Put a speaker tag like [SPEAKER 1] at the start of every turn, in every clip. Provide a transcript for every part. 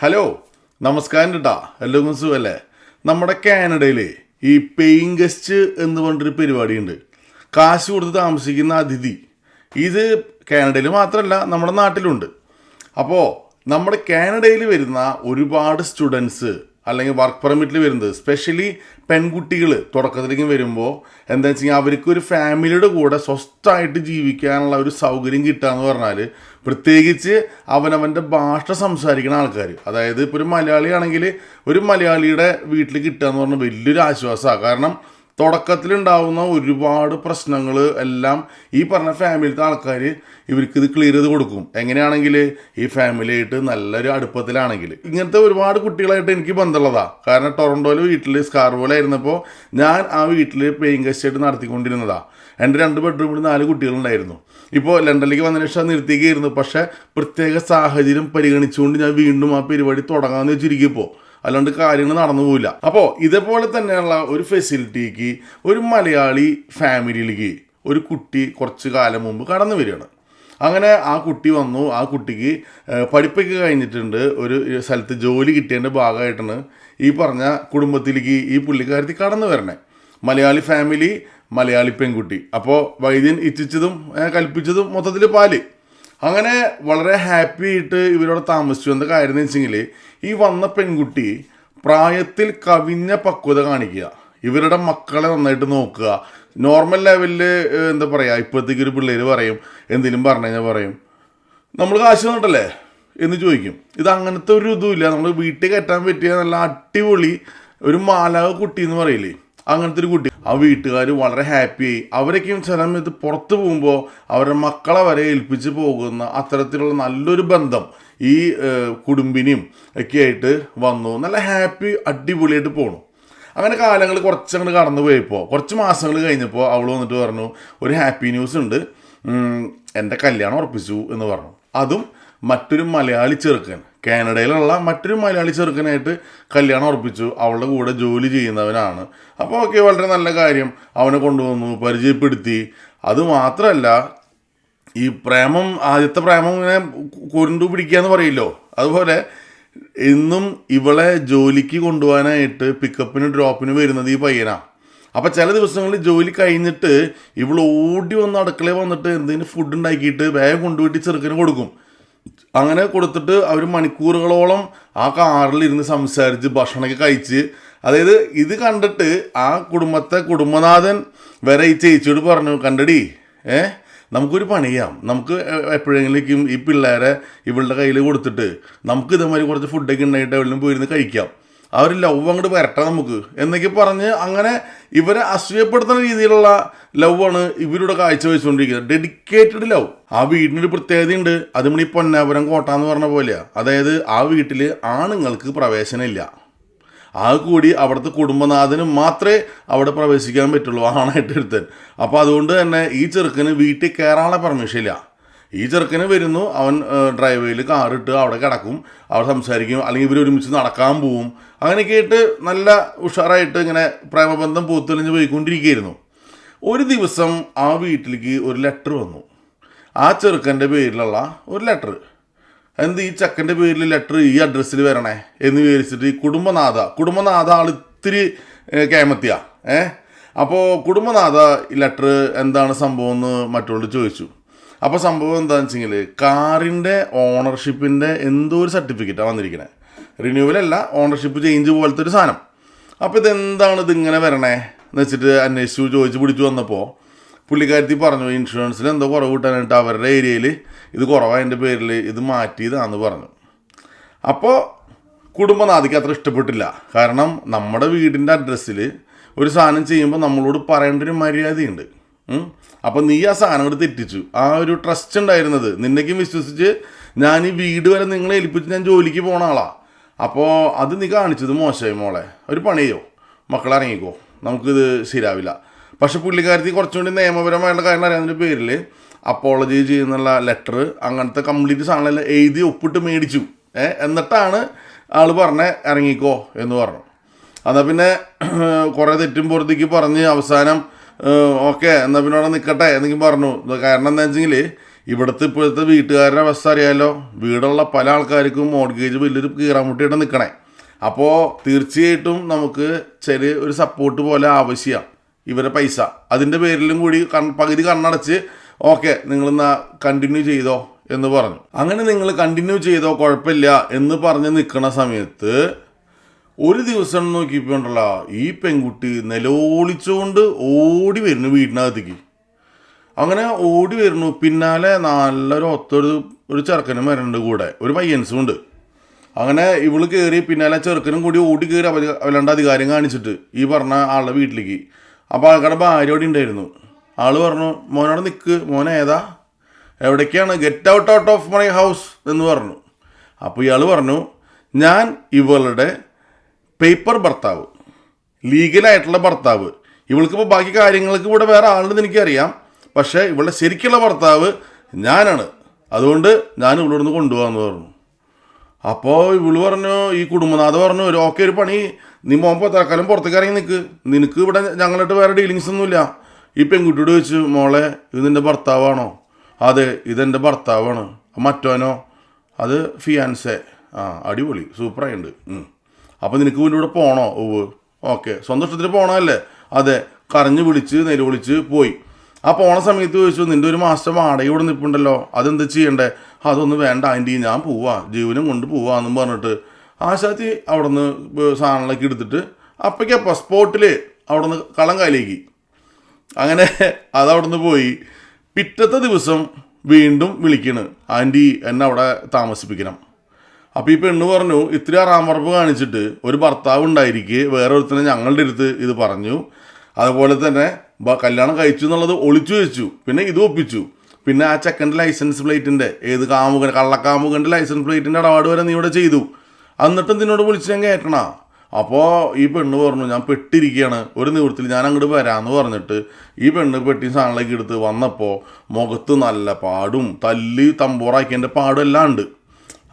[SPEAKER 1] Hello നമസ്കാരം കേട്ടാ എല്ലാവർക്കും സുഖമല്ലേ നമ്മുടെ കാനഡയിൽ ഈ പെയിങ് ഗസ്റ്റ് എന്ന് പറഞ്ഞൊരു പരിപാടിയുണ്ട്. കാശ് കൊടുത്ത് താമസിക്കുന്ന അതിഥി. ഇത് കാനഡയിൽ മാത്രമല്ല നമ്മുടെ നാട്ടിലുണ്ട്. അപ്പോൾ നമ്മുടെ കാനഡയിൽ വരുന്ന ഒരുപാട് സ്റ്റുഡൻസ് അല്ലെങ്കിൽ വർക്ക് പെർമിറ്റിൽ വരുന്നത്. സ്പെഷ്യലി പെൺകുട്ടികൾ തുടക്കത്തിലേക്ക് വരുമ്പോൾ എന്താ വെച്ച് കഴിഞ്ഞാൽ അവർക്ക് ഒരു ഫാമിലിയുടെ കൂടെ സ്വസ്ഥമായിട്ട് ജീവിക്കാനുള്ള ഒരു സൗകര്യം കിട്ടുക എന്ന് പറഞ്ഞാൽ പ്രത്യേകിച്ച് അവനവന്റെ ഭാഷ സംസാരിക്കുന്ന ആൾക്കാർ അതായത് ഇപ്പോൾ ഒരു മലയാളിയാണെങ്കിൽ ഒരു മലയാളിയുടെ വീട്ടിൽ കിട്ടുക എന്ന് പറഞ്ഞാൽ വലിയൊരു ആശ്വാസമാണ് കാരണം തുടക്കത്തിലുണ്ടാവുന്ന ഒരുപാട് പ്രശ്നങ്ങൾ എല്ലാം ഈ പറഞ്ഞ ഫാമിലിത്തെ ആൾക്കാർ ഇവർക്ക് ഇത് ക്ലിയർ ചെയ്ത് കൊടുക്കും. എങ്ങനെയാണെങ്കിൽ ഈ ഫാമിലിയായിട്ട് നല്ലൊരു അടുപ്പത്തിലാണെങ്കിൽ. ഇങ്ങനത്തെ ഒരുപാട് കുട്ടികളായിട്ട് എനിക്ക് ബന്ധമുള്ളതാണ് കാരണം ടൊറന്റോയിൽ വീട്ടിൽ സ്കാർവോലായിരുന്നപ്പോൾ ഞാൻ ആ വീട്ടിൽ പേയിങ് ഗസ്റ്റായിട്ട് നടത്തിക്കൊണ്ടിരുന്നതാ. എന്റെ രണ്ട് ബെഡ്റൂമിൽ നാല് കുട്ടികളുണ്ടായിരുന്നു. ഇപ്പോൾ ലണ്ടനിലേക്ക് വന്നതിന് ശേഷം നിർത്തിക്കുകയായിരുന്നു പക്ഷേ പ്രത്യേക സാഹചര്യം പരിഗണിച്ചുകൊണ്ട് ഞാൻ വീണ്ടും ആ പരിപാടി തുടങ്ങാമെന്ന് വെച്ചിരിക്കുമ്പോൾ അല്ലാണ്ട് കാര്യങ്ങൾ നടന്നു പോവില്ല. അപ്പോൾ ഇതേപോലെ തന്നെയുള്ള ഒരു ഫെസിലിറ്റിക്ക് ഒരു മലയാളി ഫാമിലിയിലേക്ക് ഒരു കുട്ടി കുറച്ച് കാലം മുമ്പ് കടന്നു വരികയാണ്. അങ്ങനെ ആ കുട്ടി വന്നു. ആ കുട്ടിക്ക് പഠിപ്പൊക്കെ കഴിഞ്ഞിട്ടുണ്ട്. ഒരു സ്ഥലത്ത് ജോലി കിട്ടിയതിന്റെ ഭാഗമായിട്ടാണ് ഈ പറഞ്ഞ കുടുംബത്തിലേക്ക് ഈ പുള്ളിക്കാരത്തി കടന്നു വരണേ. മലയാളി ഫാമിലി മലയാളി പെൺകുട്ടി. അപ്പോൾ വൈദ്യൻ ഇച്ഛിച്ചതും കൽപ്പിച്ചതും മൊത്തത്തിൽ പാൽ. അങ്ങനെ വളരെ ഹാപ്പി ആയിട്ട് ഇവരോട് താമസിച്ചു. എന്താ കാര്യം എന്ന് വെച്ചെങ്കിൽ ഈ വന്ന പെൺകുട്ടി പ്രായത്തിൽ കവിഞ്ഞ പക്വത കാണിക്കുക. ഇവരുടെ മക്കളെ നന്നായിട്ട് നോക്കുക. നോർമൽ ലെവലിൽ എന്താ പറയുക ഇപ്പോഴത്തേക്ക് ഒരു പിള്ളേർ പറയും എന്തെങ്കിലും പറഞ്ഞു കഴിഞ്ഞാൽ പറയും. നമ്മൾ കാശ് തന്നിട്ടല്ലേ? എന്ന് ചോദിക്കും. ഇത് അങ്ങനത്തെ ഒരു ഇതുമില്ല. നമ്മൾ വീട്ടിൽ കയറ്റാൻ പറ്റിയ നല്ല അടിപൊളി ഒരു മാലാക കുട്ടി എന്ന് പറയില്ലേ? അങ്ങനത്തെ ഒരു കുട്ടി. ആ വീട്ടുകാർ വളരെ ഹാപ്പിയായി അവരൊക്കെയും ചില സമയത്ത് പുറത്ത് പോകുമ്പോൾ അവരുടെ മക്കളെ വരെ ഏൽപ്പിച്ച് പോകുന്ന അത്തരത്തിലുള്ള നല്ലൊരു ബന്ധം ഈ കുടുംബിനിയും ഒക്കെ ആയിട്ട് വന്നു. നല്ല ഹാപ്പി അടിപൊളിയായിട്ട് പോണു. അങ്ങനെ കാലങ്ങൾ കുറച്ചങ്ങോട്ട് കടന്നു പോയപ്പോൾ കുറച്ച് മാസങ്ങൾ കഴിഞ്ഞപ്പോൾ അവൾ വന്നിട്ട് പറഞ്ഞു ഒരു ഹാപ്പി ന്യൂസ് ഉണ്ട്. എന്റെ കല്യാണം ഉറപ്പിച്ചു എന്ന് പറഞ്ഞു. അതും മറ്റൊരു മലയാളി ചെറുക്കൻ കാനഡയിലുള്ള മറ്റൊരു മലയാളി ചെറുക്കനായിട്ട് കല്യാണം ഉറപ്പിച്ചു. അവളുടെ കൂടെ ജോലി ചെയ്യുന്നവനാണ്. അപ്പോൾ ഓക്കെ വളരെ നല്ല കാര്യം. അവനെ കൊണ്ടുവന്നു പരിചയപ്പെടുത്തി. അതുമാത്രമല്ല ഈ പ്രേമം ആദ്യത്തെ പ്രേമം ഇങ്ങനെ കുരുണ്ടു പിടിക്കുക എന്ന് പറയില്ലോ. അതുപോലെ ഇന്നും ഇവളെ ജോലിക്ക് കൊണ്ടുപോകാനായിട്ട് പിക്കപ്പിന് ഡ്രോപ്പിന് വരുന്നത് ഈ പയ്യനാ. അപ്പം ചില ദിവസങ്ങളിൽ ജോലി കഴിഞ്ഞിട്ട് ഇവൾ ഓടി വന്ന് അടുക്കളയിൽ വന്നിട്ട് എന്തെങ്കിലും ഫുഡ് ഉണ്ടാക്കിയിട്ട് വേഗം കൊണ്ടുപോയിട്ട് ചെറുക്കന് കൊടുക്കും. അങ്ങനെ കൊടുത്തിട്ട് അവർ മണിക്കൂറുകളോളം ആ കാറിലിരുന്ന് സംസാരിച്ച് ഭക്ഷണമൊക്കെ കഴിച്ച് അതായത് ഇത് കണ്ടിട്ട് ആ കുടുംബത്തെ കുടുംബനാഥൻ വരെ ഈ ചേച്ചിയോട് പറഞ്ഞു കണ്ടടി ഏ നമുക്കൊരു പണി ചെയ്യാം നമുക്ക് എപ്പോഴെങ്കിലും ഈ പിള്ളേരെ ഇവളുടെ കയ്യിൽ കൊടുത്തിട്ട് നമുക്ക് ഇതേമാതിരി കുറച്ച് ഫുഡൊക്കെ ഉണ്ടായിട്ട് എവിടെയും പോയിരുന്ന് കഴിക്കാം. ആ ഒരു ലവ് അങ്ങോട്ട് വരട്ടെ നമുക്ക്. എന്നൊക്കെ പറഞ്ഞ് അങ്ങനെ ഇവരെ അസൂയപ്പെടുത്തുന്ന രീതിയിലുള്ള ലവാണ് ഇവരുടെ കാഴ്ചവെച്ചുകൊണ്ടിരിക്കുന്നത്. ഡെഡിക്കേറ്റഡ് ലവ് ആ വീടിനൊരു പ്രത്യേകതയുണ്ട്. അത് നമ്മൾ ഈ പൊന്നാപുരം കോട്ട എന്ന് പറഞ്ഞ പോലെയാണ് അതായത് ആ വീട്ടിൽ ആണുങ്ങൾക്ക് പ്രവേശനമില്ല. ആ കൂടി അവിടുത്തെ കുടുംബനാഥന് മാത്രമേ അവിടെ പ്രവേശിക്കാൻ പറ്റുള്ളൂ. ആണായിട്ട് എടുത്തൻ അപ്പോൾ അതുകൊണ്ട് തന്നെ ഈ ചെറുക്കന് വീട്ടിൽ കയറാനുള്ള പെർമിഷൻ ഇല്ല. ഈ ചെറുക്കന് വരുന്നു അവൻ ഡ്രൈവേയിൽ കാറിട്ട് അവിടെ കിടക്കും അവിടെ സംസാരിക്കും അല്ലെങ്കിൽ ഇവർ ഒരുമിച്ച് നടക്കാൻ പോവും. അങ്ങനെയൊക്കെ ആയിട്ട് നല്ല ഉഷാറായിട്ട് ഇങ്ങനെ പ്രേമബന്ധം പൂത്തെളിഞ്ഞ് പോയിക്കൊണ്ടിരിക്കുകയായിരുന്നു. ഒരു ദിവസം ആ വീട്ടിലേക്ക് ഒരു ലെറ്റർ വന്നു. ആ ചെറുക്കന്റെ പേരിലുള്ള ഒരു ലെറ്റർ എന്ത് ഈ ചെക്കന്റെ പേരിൽ ലെറ്റർ ഈ അഡ്രസ്സിൽ വരണേ എന്ന് വിചാരിച്ചിട്ട് ഈ കുടുംബനാഥ കുടുംബനാഥ ആൾ ഇത്തിരി കേമത്തിയ ഏ? അപ്പോൾ കുടുംബനാഥ ലെറ്റർ എന്താണ് സംഭവം എന്ന് മറ്റുള്ളവർ ചോദിച്ചു. അപ്പോൾ സംഭവം എന്താണെന്ന് വെച്ചെങ്കിൽ കാറിന്റെ ഓണർഷിപ്പിന്റെ എന്തോ ഒരു സർട്ടിഫിക്കറ്റാണ് വന്നിരിക്കണേ. റിന്യൂവലല്ല ഓണർഷിപ്പ് ചേഞ്ച് പോലത്തെ ഒരു സാധനം. അപ്പോൾ ഇതെന്താണ് ഇതിങ്ങനെ വരണേ എന്ന് വെച്ചിട്ട് അന്വേഷിച്ചു ചോദിച്ച് പിടിച്ചു വന്നപ്പോൾ പുള്ളിക്കാരത്തി പറഞ്ഞു ഇൻഷുറൻസിൽ എന്തോ കുറവ് കിട്ടാനായിട്ട് അവരുടെ ഏരിയയിൽ ഇത് കുറവായതിന്റെ പേരിൽ ഇത് മാറ്റിയതാണെന്ന് പറഞ്ഞു. അപ്പോൾ കുടുംബനാഥിക്ക് അത്ര ഇഷ്ടപ്പെട്ടില്ല. കാരണം നമ്മുടെ വീടിന്റെ അഡ്രസ്സിൽ ഒരു സാധനം ചെയ്യുമ്പോൾ നമ്മളോട് പറയേണ്ട ഒരു മര്യാദയുണ്ട് അപ്പം നീ ആ സാധനം കൂടി തെറ്റിച്ചു. ആ ഒരു ട്രസ്റ്റ് ഉണ്ടായിരുന്നത്. നിന്നേക്കും വിശ്വസിച്ച് ഞാൻ ഈ വീട് വരെ നിങ്ങളെ ഏൽപ്പിച്ച് ഞാൻ ജോലിക്ക് പോണ ആളാ. അപ്പോൾ അത് നീ കാണിച്ചത് മോശമായി മോളെ. ഒരു പണിയോ? ചെയ്യോ മക്കളെ ഇറങ്ങിക്കോ. നമുക്കിത് ശരിയാവില്ല. പക്ഷെ പുള്ളിക്കാരത്തി കുറച്ചുകൂടി നിയമപരമായിട്ടുള്ള കാര്യം അറിയാവുന്നതിന്റെ പേരിൽ അപ്പോളജി ചെയ്യുന്നുള്ള ലെറ്റർ അങ്ങനത്തെ കംപ്ലീറ്റ് സാധനമെല്ലാം എഴുതി ഒപ്പിട്ട് മേടിച്ചു. എന്നിട്ടാണ് ആൾ പറഞ്ഞേ ഇറങ്ങിക്കോ എന്ന് പറഞ്ഞു. എന്നാൽ പിന്നെ കുറേ തെറ്റും പുറത്തേക്ക് പറഞ്ഞ് അവസാനം ഓക്കെ എന്നാൽ പിന്നെ അവിടെ നിൽക്കട്ടെ എന്നെങ്കിലും പറഞ്ഞു. കാരണം എന്താ വെച്ചെങ്കിൽ ഇവിടുത്തെ ഇപ്പോഴത്തെ വീട്ടുകാരുടെ അവസ്ഥ അറിയാമല്ലോ വീടുള്ള പല ആൾക്കാർക്കും മോഡ്ഗേജ് വലിയൊരു കീറാമുട്ടിയിട്ട് നിൽക്കണേ അപ്പോൾ തീർച്ചയായിട്ടും നമുക്ക് ചെറിയ ഒരു സപ്പോർട്ട് പോലെ ആവശ്യമാണ് ഇവരെ പൈസ. അതിന്റെ പേരിലും കൂടി കൺ പകുതി കണ്ണടച്ച് ഓക്കെ നിങ്ങളിന്ന് കണ്ടിന്യൂ ചെയ്തോ എന്ന് പറഞ്ഞു. അങ്ങനെ നിങ്ങൾ കണ്ടിന്യൂ ചെയ്തോ കുഴപ്പമില്ല എന്ന് പറഞ്ഞ് നിൽക്കുന്ന സമയത്ത് ഒരു ദിവസം നോക്കിയപ്പോണ്ടല്ലോ ഈ പെൺകുട്ടി നിലോളിച്ചുകൊണ്ട് ഓടി വരുന്നു വീടിനകത്തേക്ക്. അങ്ങനെ ഓടി വരുന്നു പിന്നാലെ നല്ലൊരു ഒത്തൊരു ഒരു ചെറുക്കനും വരുന്നുണ്ട് കൂടെ ഒരു പയ്യൻസും ഉണ്ട്. അങ്ങനെ ഇവൾ കയറി പിന്നാലെ ചെറുക്കനും കൂടി ഓടി കയറി അവ അധികാരം കാണിച്ചിട്ട് ഈ പറഞ്ഞ ആളുടെ വീട്ടിലേക്ക്. അപ്പോൾ ആൾക്കാരുടെ ഭാര്യ അവിടെ ഉണ്ടായിരുന്നു. ആൾ പറഞ്ഞു മോനോട് നിൽക്ക് മോൻ ഏതാ? എവിടേക്കാണ്? Get out out of my house എന്ന് പറഞ്ഞു. അപ്പോൾ ഇയാൾ പറഞ്ഞു ഞാൻ ഇവളുടെ പേപ്പർ ഭർത്താവ് ലീഗലായിട്ടുള്ള ഭർത്താവ്. ഇവൾക്കിപ്പോൾ ബാക്കി കാര്യങ്ങൾക്ക് ഇവിടെ വേറെ ആളുണ്ടെന്ന് എനിക്കറിയാം. പക്ഷേ ഇവളുടെ ശരിക്കുള്ള ഭർത്താവ് ഞാനാണ്. അതുകൊണ്ട് ഞാൻ ഇവിടെ നിന്ന് കൊണ്ടുപോകാമെന്ന് പറഞ്ഞു. അപ്പോൾ ഇവൾ പറഞ്ഞു ഈ കുടുംബനാഥ് പറഞ്ഞു ഒരു ഓക്കെ ഒരു പണി. നീ മോൻ തൽക്കാലം പുറത്തേക്ക് ഇറങ്ങി നിൽക്ക് നിനക്ക് ഇവിടെ ഞങ്ങളായിട്ട് വേറെ ഡീലിങ്സ് ഒന്നുമില്ല. ഈ പെൺകുട്ടിയോട് ചോദിച്ചു മോളെ ഇത് നിന്റെ ഭർത്താവാണോ? അതെ ഇതെന്റെ ഭർത്താവാണ്. മറ്റോനോ അത് ഫിയാൻസെ ആ അടിപൊളി സൂപ്പറായിട്ടുണ്ട് അപ്പോൾ നിനക്ക് വീണ്ടും ഇവിടെ പോകണോ ഓവ് ഓക്കെ. സ്വന്തം പോകണമല്ലേ അതെ. കരഞ്ഞ് വിളിച്ച് നിലവിളിച്ച് പോയി. ആ പോണ സമയത്ത് ചോദിച്ചു നിന്റെ ഒരു മാസം വാടക ഇവിടെ നിൽപ്പുണ്ടല്ലോ അതെന്ത് ചെയ്യണ്ടേ? അതൊന്നും വേണ്ട ആന്റി ഞാൻ പോവാ ജീവനും കൊണ്ട് പോവാന്നും പറഞ്ഞിട്ട്. ആശാത്തി അവിടെ നിന്ന് സാധനങ്ങളൊക്കെ എടുത്തിട്ട് അപ്പയ്ക്കപ്പ സ്പോട്ടിൽ അവിടെ നിന്ന് കളം കാലിലേക്ക് അങ്ങനെ അതവിടുന്ന് പോയി. പിറ്റത്തെ ദിവസം വീണ്ടും വിളിക്കണ്. ആന്റി എന്നെ അവിടെ താമസിപ്പിക്കണം. അപ്പോൾ ഈ പെണ്ണ് പറഞ്ഞു ഇത്രയും റാമറപ്പ് കാണിച്ചിട്ട് ഒരു ഭർത്താവ് ഉണ്ടായിരിക്കെ വേറെ ഒരുത്തനെ ഞങ്ങളുടെ അടുത്ത് ഇത് പറഞ്ഞു. അതുപോലെ തന്നെ കല്യാണം കഴിച്ചു എന്നുള്ളത് ഒളിച്ചു വെച്ചു. പിന്നെ ഇത് ഒപ്പിച്ചു. പിന്നെ ആ ചെക്കന്റെ ലൈസൻസ് പ്ലേറ്റിന്റെ ഏത് കാമുകൻ കള്ളക്കാമുകന്റെ ലൈസൻസ് പ്ലേറ്റിന്റെ ഇടപാട് വരെ നീ ഇവിടെ ചെയ്തു. എന്നിട്ടും നിന്നോട് വിളിച്ച് ഞാൻ കയറ്റണ അപ്പോൾ ഈ പെണ്ണ് പറഞ്ഞു ഞാൻ പെട്ടിരിക്കുകയാണ് ഒരു നിവൃത്തിൽ ഞാൻ അങ്ങോട്ട് വരാമെന്ന് പറഞ്ഞിട്ട് ഈ പെണ്ണ് പെട്ടി സാധനങ്ങളൊക്കെ എടുത്ത് വന്നപ്പോൾ മുഖത്ത് നല്ല പാടും തല്ലി തമ്പോറാക്കിയതിന്റെ പാടും എല്ലാം ഉണ്ട്.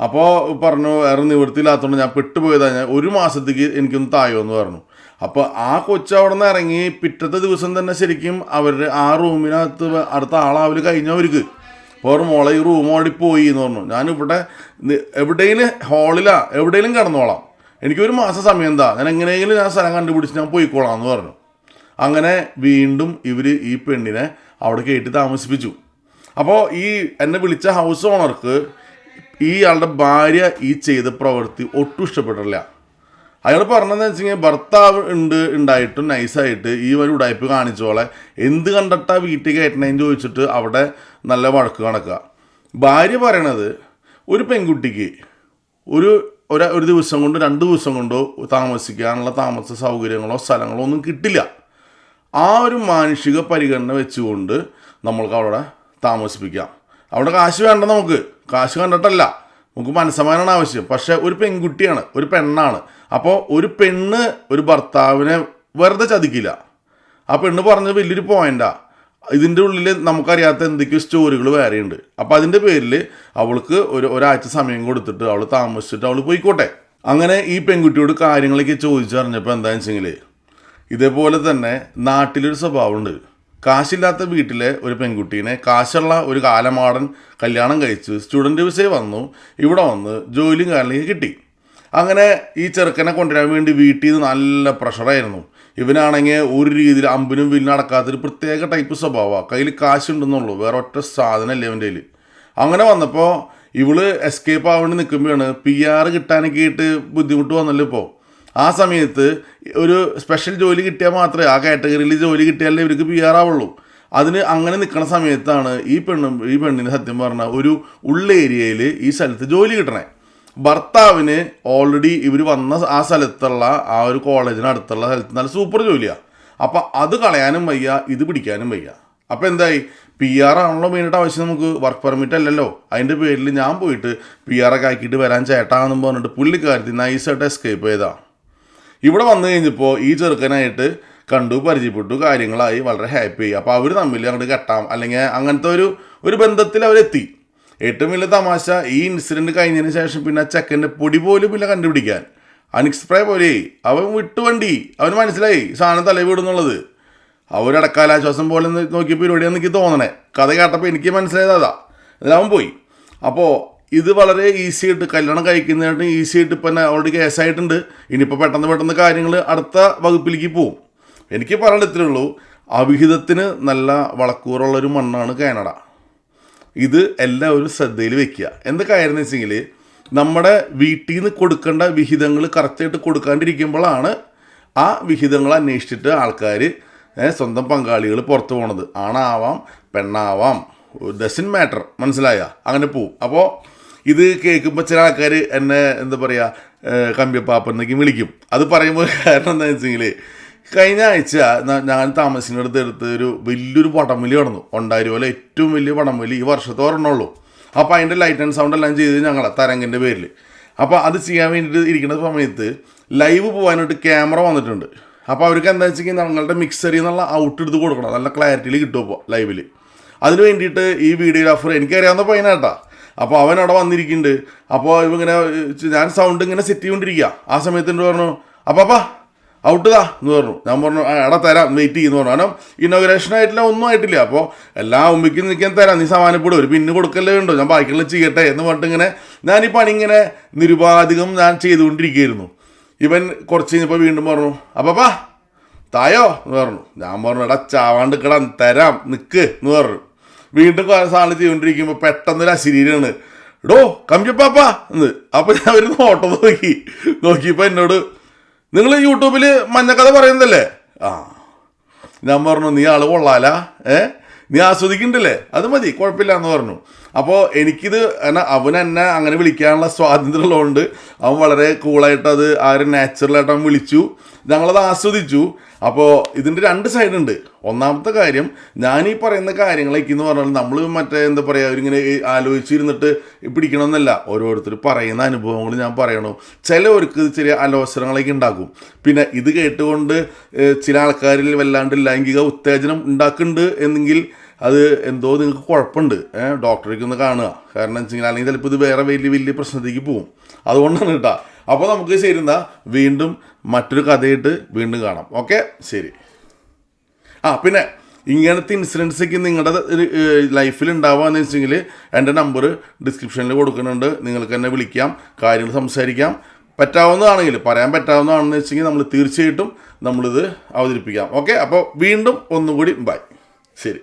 [SPEAKER 1] അപ്പോൾ പറഞ്ഞു വേറെ നിവൃത്തിയില്ലാത്തതുകൊണ്ട് ഞാൻ പെട്ടുപോയതാണ് ഞാൻ ഒരു മാസത്തേക്ക് എനിക്കൊന്ന് തായോ എന്ന് പറഞ്ഞു. അപ്പോൾ ആ കൊച്ചവിടെ നിന്ന് ഇറങ്ങി പിറ്റത്തെ ദിവസം തന്നെ ശരിക്കും അവരുടെ ആ റൂമിനകത്ത് അടുത്ത ആളാവൽ കഴിഞ്ഞവർക്ക് അപ്പോൾ മോളെ ഈ റൂമോടി പോയി എന്ന് പറഞ്ഞു. ഞാനിവിടെ എവിടെയും എവിടെയെങ്കിലും ഹാളിലാ എവിടെയെങ്കിലും കിടന്നോളാം. എനിക്കൊരു മാസം സമയം എന്താ ഞാൻ എങ്ങനെയെങ്കിലും ഞാൻ സ്ഥലം കണ്ടുപിടിച്ച് ഞാൻ പോയിക്കോളാം എന്ന് പറഞ്ഞു. അങ്ങനെ വീണ്ടും ഇവർ ഈ പെണ്ണിനെ അവിടെ കയറ്റി താമസിപ്പിച്ചു. അപ്പോൾ ഈ എന്നെ വിളിച്ച ഹൗസ് ഓണർക്ക് ഈ ആളുടെ ഭാര്യ ഈ ചെയ്ത പ്രവൃത്തി ഒട്ടും ഇഷ്ടപ്പെട്ടില്ല അയാൾ പറഞ്ഞതെന്ന് വെച്ച് കഴിഞ്ഞാൽ ഭർത്താവ് ഉണ്ട് ഉണ്ടായിട്ടും നൈസായിട്ട് ഈ ഒരു ഉടായ്പ് കാണിച്ചോളെ. എന്ത് കണ്ടിട്ടാ വീട്ടിൽ കയറ്റണേന്ന് ചോദിച്ചിട്ട് അവിടെ നല്ല വഴക്ക് കണക്കുക ഭാര്യ പറയണത് ഒരു പെൺകുട്ടിക്ക് ഒരു ഒരു ഒരു ദിവസം കൊണ്ടോ രണ്ട് ദിവസം കൊണ്ടോ താമസിക്കാനുള്ള താമസ സൗകര്യങ്ങളോ സ്ഥലങ്ങളോ ഒന്നും കിട്ടില്ല. ആ ഒരു മാനുഷിക പരിഗണന വെച്ചുകൊണ്ട് നമ്മൾക്ക് അവിടെ താമസിപ്പിക്കാം. അവിടെ കാശ് വേണ്ട നമുക്ക്. കാശ് കണ്ടിട്ടല്ല. നമുക്ക് മനസ്സമാനാണ് ആവശ്യം. പക്ഷേ ഒരു പെൺകുട്ടിയാണ് ഒരു പെണ്ണാണ്. അപ്പോൾ ഒരു പെണ്ണ് ഒരു ഭർത്താവിനെ വെറുതെ ചതിക്കില്ല. ആ പെണ്ണ് പറഞ്ഞത് വലിയൊരു പോയിന്റാ ഇതിന്റെ ഉള്ളിൽ നമുക്കറിയാത്ത എന്തൊക്കെയോ സ്റ്റോറികൾ വേറെയുണ്ട് അപ്പോൾ അതിന്റെ പേരിൽ അവൾക്ക് ഒരു ഒരാഴ്ച സമയം കൊടുത്തിട്ട് അവൾ താമസിച്ചിട്ട് അവൾ പോയിക്കോട്ടെ. അങ്ങനെ ഈ പെൺകുട്ടിയോട് കാര്യങ്ങളൊക്കെ ചോദിച്ചറിഞ്ഞപ്പോൾ എന്താണെന്ന് വെച്ചെങ്കിൽ ഇതേപോലെ തന്നെ നാട്ടിലൊരു സ്വഭാവമുണ്ട്. കാശില്ലാത്ത വീട്ടിലെ ഒരു പെൺകുട്ടീനെ കാശുള്ള ഒരു കാലമാടൻ കല്യാണം കഴിച്ച് സ്റ്റുഡന്റ് വിസയെ വന്നു. ഇവിടെ വന്ന് ജോലിയും കാര്യങ്ങളൊക്കെ കിട്ടി. അങ്ങനെ ഈ ചെറുക്കനെ കൊണ്ടുവരാൻ വേണ്ടി വീട്ടിൽ നിന്ന് നല്ല പ്രഷറായിരുന്നു ഇവനാണെങ്കിൽ ഒരു രീതിയിൽ അമ്പിനും വില്ലും അടക്കാത്തൊരു പ്രത്യേക ടൈപ്പ് സ്വഭാവമാണ് കയ്യിൽ കാശുണ്ടെന്നുള്ളൂ. വേറെ ഒറ്റ സാധനമല്ല ഇവന്റെ കയ്യിൽ. അങ്ങനെ വന്നപ്പോൾ ഇവൾ എസ്കേപ്പ് ആവേണ്ടി നിൽക്കുമ്പോഴാണ് പി ആർ കിട്ടാനൊക്കെ ആയിട്ട് ബുദ്ധിമുട്ട് വന്നല്ലോ ഇപ്പോൾ ആ സമയത്ത് ഒരു സ്പെഷ്യൽ ജോലി കിട്ടിയാൽ മാത്രമേ ആ കാറ്റഗറിയിൽ ജോലി കിട്ടിയാലേ ഇവർക്ക് പി ആർ ആവുള്ളൂ. അതിന് അങ്ങനെ നിൽക്കുന്ന സമയത്താണ് ഈ പെണ്ണും ഈ പെണ്ണിന് സത്യം പറഞ്ഞാൽ ഒരു ഉള്ള ഏരിയയിൽ ഈ സ്ഥലത്ത് ജോലി കിട്ടണേ. ഭർത്താവിന് ഓൾറെഡി ഇവർ വന്ന ആ സ്ഥലത്തുള്ള ആ ഒരു കോളേജിന് അടുത്തുള്ള സ്ഥലത്ത് നല്ല സൂപ്പർ ജോലിയാണ് അപ്പം അത് കളയാനും വയ്യ ഇത് പിടിക്കാനും വയ്യ. അപ്പം എന്തായി? പി ആർ ആണല്ലോ മെയിനായിട്ട് ആവശ്യം നമുക്ക്. വർക്ക് പെർമിറ്റ് അല്ലല്ലോ. അതിന്റെ പേരിൽ ഞാൻ പോയിട്ട് പി ആർ ഒക്കെ ആക്കിയിട്ട് വരാൻ ചേട്ടാന്നും പറഞ്ഞിട്ട് പുള്ളിക്കാരത്തി നൈസായിട്ട് എസ്കേപ്പ് ചെയ്താ. ഇവിടെ വന്നു കഴിഞ്ഞപ്പോൾ ഈ ചെറുക്കനായിട്ട് കണ്ടു പരിചയപ്പെട്ടു കാര്യങ്ങളായി. വളരെ ഹാപ്പി അപ്പോൾ അവർ തമ്മിൽ അങ്ങോട്ട് കെട്ടാം. അല്ലെങ്കിൽ അങ്ങനത്തെ ഒരു ഒരു ബന്ധത്തിൽ അവരെത്തി. ഏറ്റവും വലിയ തമാശ ഈ ഇൻസിഡന്റ് കഴിഞ്ഞതിന് ശേഷം പിന്നെ ചെക്കന്റെ പൊടി പോലും പിന്നെ കണ്ടുപിടിക്കാൻ. അനിക്സ്പ്രേ പോലെ അവൻ വിട്ടു വണ്ടി. അവന് മനസ്സിലായി സാധനം തലവിടുന്നുള്ളത് വിടുന്നുള്ളത് അവരടക്കാലാശ്വാസം പോലെ നോക്കിയ പരിപാടിയാന്ന് എനിക്ക് തോന്നണേ. കഥ കേട്ടപ്പോൾ എനിക്ക് മനസ്സിലായത് അതാ. അവൻ പോയി. അപ്പോൾ ഇത് വളരെ ഈസി ആയിട്ട് കല്യാണം കഴിക്കുന്നതായിട്ട് ഈസി ആയിട്ട് ഇപ്പം ഓൾറെഡി കേസായിട്ടുണ്ട് ഇനിയിപ്പോൾ പെട്ടെന്ന് പെട്ടെന്ന് കാര്യങ്ങൾ അടുത്ത വകുപ്പിലേക്ക് പോവും. എനിക്ക് പറയേണ്ട ഇത്രേ ഉള്ളൂ. അവിഹിതത്തിന് നല്ല വളക്കൂറുള്ളൊരു മണ്ണാണ് കാനഡ. ഇത് എല്ലാവരും ശ്രദ്ധയിൽ വെക്കുക. എന്താ കാര്യം എന്ന് വെച്ചെങ്കിൽ നമ്മുടെ വീട്ടിൽ നിന്ന് കൊടുക്കേണ്ട വിഹിതങ്ങൾ കറക്റ്റായിട്ട് കൊടുക്കാണ്ടിരിക്കുമ്പോഴാണ് ആ വിഹിതങ്ങൾ അന്വേഷിച്ചിട്ട് ആൾക്കാർ സ്വന്തം പങ്കാളികൾ പുറത്തു പോണത്. ആണാവാം പെണ്ണാവാം ഡസൻ മാറ്റർ മനസ്സിലായ? അങ്ങനെ പോവും. അപ്പോൾ ഇത് കേൾക്കുമ്പോൾ ചില ആൾക്കാർ എന്നെ എന്താ പറയുക കമ്പിയപ്പാപ്പന്നേക്ക് വിളിക്കും. അത് പറയുമ്പോൾ കാരണം എന്താണെന്ന് വെച്ചെങ്കിൽ കഴിഞ്ഞ ആഴ്ച ഞാൻ താമസിക്കുന്നിടത്ത് എടുത്ത് ഒരു വലിയൊരു വടംവലി നടന്നു. ഉണ്ടായിരുപോലെ ഏറ്റവും വലിയ പടംവലി ഈ വർഷത്തെ ഒരെണ്ണമുള്ളൂ. അപ്പോൾ അതിന്റെ ലൈറ്റ് ആൻഡ് സൗണ്ട് എല്ലാം ചെയ്ത് ഞങ്ങളെ തരംഗിന്റെ പേരിൽ അപ്പോൾ അത് ചെയ്യാൻ വേണ്ടിയിട്ട് ഇരിക്കുന്ന സമയത്ത് ലൈവ് പോകാനായിട്ട് ക്യാമറ വന്നിട്ടുണ്ട്. അപ്പോൾ അവർക്ക് എന്താ വെച്ചാൽ ഞങ്ങളുടെ മിക്സറിൽ നിന്നുള്ള ഔട്ട് എടുത്ത് കൊടുക്കണം. നല്ല ക്ലാരിറ്റിയിൽ കിട്ടും ഇപ്പോൾ ലൈവിൽ അതിന് വേണ്ടിയിട്ട് ഈ വീഡിയോഗ്രാഫർ എനിക്കറിയാവുന്ന പയ്യനാട്ടാ അപ്പോൾ അവൻ അവിടെ വന്നിരിക്കുന്നുണ്ട്. അപ്പോൾ ഇവിങ്ങനെ ഞാൻ സൗണ്ട് ഇങ്ങനെ സെറ്റ് ചെയ്തുകൊണ്ടിരിക്കുക ആ സമയത്ത് പറഞ്ഞു? അപ്പാപ്പാ ഔട്ട് താ എന്ന് പറഞ്ഞു. ഞാൻ പറഞ്ഞു "ആ, എടാ തരാം വെയിറ്റ് ചെയ്യുന്നു പറഞ്ഞു. കാരണം ഇനോഗ്രേഷൻ ആയിട്ടില്ല ഒന്നും ആയിട്ടില്ല. അപ്പോൾ എല്ലാ ഉമ്മിക്കും നിൽക്കാൻ തരാം നീ സമാനപ്പെടും ഒരു പിന്നെ കൊടുക്കല്ലേ ഉണ്ടോ ഞാൻ ബാക്കിയുള്ള ചെയ്യട്ടെ എന്ന് പറഞ്ഞിട്ട് ഇങ്ങനെ ഞാൻ ഈ പണി ഇങ്ങനെ നിരുപാധികം ഞാൻ ചെയ്തുകൊണ്ടിരിക്കുകയായിരുന്നു. ഇവൻ കുറച്ച് കഴിഞ്ഞപ്പോൾ വീണ്ടും പറഞ്ഞു അപ്പാ തായോ? എന്ന് പറഞ്ഞു. ഞാൻ പറഞ്ഞു എടാ ചാവാണ്ട് കിടാ തരാം നിൽക്ക് എന്ന് പറഞ്ഞു. വീണ്ടും സാധനം ചെയ്തുകൊണ്ടിരിക്കുമ്പോൾ പെട്ടെന്നൊരു അശരീരമാണ് ഡോ കമ്പിപ്പാപ്പ എന്ന്. അപ്പോൾ ഞാൻ ഒരു നോട്ടം നോക്കി. നോക്കിയപ്പോൾ എന്നോട് നിങ്ങൾ യൂട്യൂബിൽ മഞ്ഞക്കഥ പറയുന്നതല്ലേ? ആ. ഞാൻ പറഞ്ഞു നീ ആൾ കൊള്ളാല ഏ? നീ ആസ്വദിക്കണ്ടല്ലേ? അത് മതി കുഴപ്പമില്ല എന്ന് പറഞ്ഞു. അപ്പോൾ എനിക്കിത് അവൻ എന്നെ അങ്ങനെ വിളിക്കാനുള്ള സ്വാതന്ത്ര്യം ഉള്ളതുകൊണ്ട് അവൻ വളരെ കൂളായിട്ട് അത് ആ ഒരു നാച്ചുറലായിട്ട് അവൻ വിളിച്ചു. ഞങ്ങളത് ആസ്വദിച്ചു. അപ്പോൾ ഇതിന്റെ രണ്ട് സൈഡ് ഉണ്ട്. ഒന്നാമത്തെ കാര്യം ഞാൻ ഈ പറയുന്ന കാര്യങ്ങളൊക്കെ എന്ന് പറഞ്ഞാൽ നമ്മൾ മറ്റേ എന്താ പറയുക അവരിങ്ങനെ ആലോചിച്ചിരുന്നിട്ട് പിടിക്കണമെന്നല്ല. ഓരോരുത്തർ പറയുന്ന അനുഭവങ്ങൾ ഞാൻ പറയണു. ചിലവർക്ക് ചെറിയ അലോസരങ്ങളൊക്കെ ഉണ്ടാക്കും പിന്നെ ഇത് കേട്ടുകൊണ്ട് ചില ആൾക്കാരിൽ വല്ലാണ്ട് ലൈംഗിക ഉത്തേജനം ഉണ്ടാക്കുന്നുണ്ട് എന്നെങ്കിൽ അത് എന്തോ നിങ്ങൾക്ക് കുഴപ്പമുണ്ട്. ഡോക്ടറേക്ക് ഒന്ന് കാണുക. കാരണം വെച്ചാൽ അല്ലെങ്കിൽ ചിലപ്പോൾ ഇത് വേറെ വലിയ വലിയ പ്രശ്നത്തേക്ക് പോകും. അതുകൊണ്ടാണ് കേട്ടോ. അപ്പോൾ നമുക്ക് ശരി എന്താ വീണ്ടും മറ്റൊരു കഥയിട്ട് വീണ്ടും കാണാം. ഓക്കെ? ശരി. ആ പിന്നെ ഇങ്ങനത്തെ ഇൻസിഡൻസൊക്കെ നിങ്ങളുടെ ലൈഫിൽ ഉണ്ടാവുകയെന്ന് വെച്ചെങ്കിൽ എന്റെ നമ്പർ ഡിസ്ക്രിപ്ഷനിൽ കൊടുക്കുന്നുണ്ട്. നിങ്ങൾക്ക് എന്നെ വിളിക്കാം കാര്യങ്ങൾ സംസാരിക്കാം. പറ്റാവുന്നതാണെങ്കിൽ പറയാൻ പറ്റാവുന്നതാണെന്ന് വെച്ചെങ്കിൽ നമ്മൾ തീർച്ചയായിട്ടും നമ്മളിത് അവതരിപ്പിക്കാം. ഓക്കെ? അപ്പോൾ വീണ്ടും ഒന്നുകൂടി ബൈ ശരി.